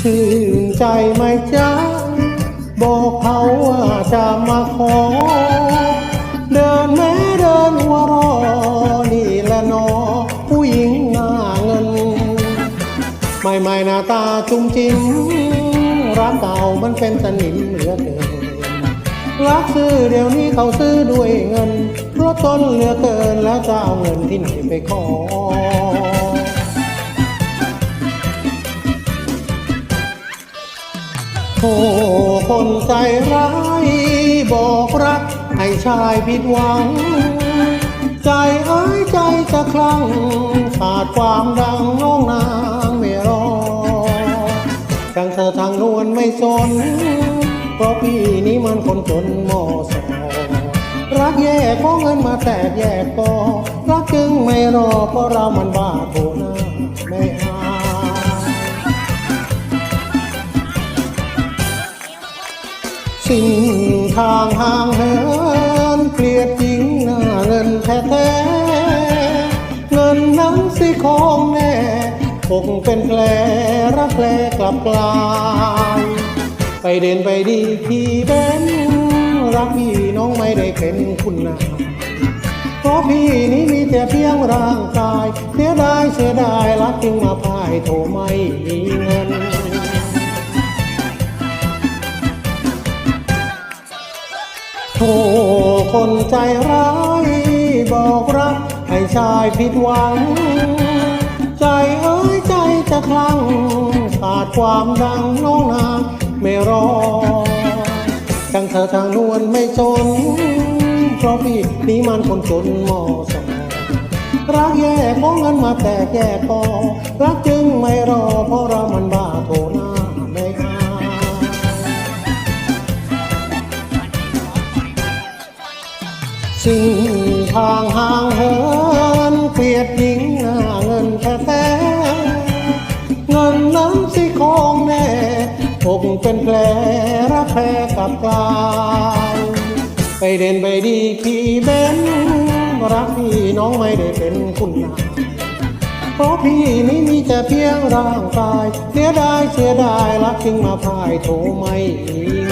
ชื่นใจไหมจ๊ะ บอกเขาว่าจะมาขอ เดินแม้เดินหัวรอ นี่และนอ ผู้หญิงหน้าเงิน ไม่ไม่หน้าตาจุ้มจิ้มรักเก่ามันเป็นสนิมเหลือเกินรักซื้อเดี๋ยวนี้เขาซื้อด้วยเงินเพราะต้นเหลือเกินแล้วจะเอาเงินที่ไหนไปขอ โอ้คนใจร้ายบอกรักให้ชายผิดหวัง ใจอ้ยใจจะคลั่งขาดความดังน้องนางไม่รอทั้งเธอทางนวลไม่สนเพราะพี่นี้มันคนจนมอสอรักแย่เพราะเงินมาแตกแยกกอรักจึงไม่รอเพราะเรามันบ้าโถหน้าไม่อา สิ้นทางห่างเหินเกลียดจริงหน้าเงินแท้ๆเงินนั้นสิของแน่คงเป็นแผลรักแผลกลับกลายไปเด่นไปดีที่เบนรักพี่น้องไม่ได้เป็นคุณนาเพราะพี่นี้มีแต่เพียงร่างกายเสียดายเสียดายรักจึงมาพ่ายโถไม่มีเงิน โธ่คนใจร้ายบอกรักให้ชายผิดหวัง ใจเอ้ยใจจะคลั่งขาดความดังน้องนางไม่รอทั้งเธอทางนวลไม่จน เพราะพี่นี้มันคนจนมอสอรักแย่เพราะเงินมาแตกแยกกอรักจึงไม่รอเพราะเรามันบ้าโถหน้า สิ่งทางห่างเหินเกลียดหญิงหน้าเงินแท้แท้เงินนั้นสิของแน่คงเป็นแผลรักแพ้กลับกลายไปเด่นไปดีขี่เบนรักพี่น้องไม่ได้เป็นคุณนายเพราะพี่นี้มีแต่เพียงร่างกาย เสียดายเสียดายรักจึงมาพ่ายโถไม่มี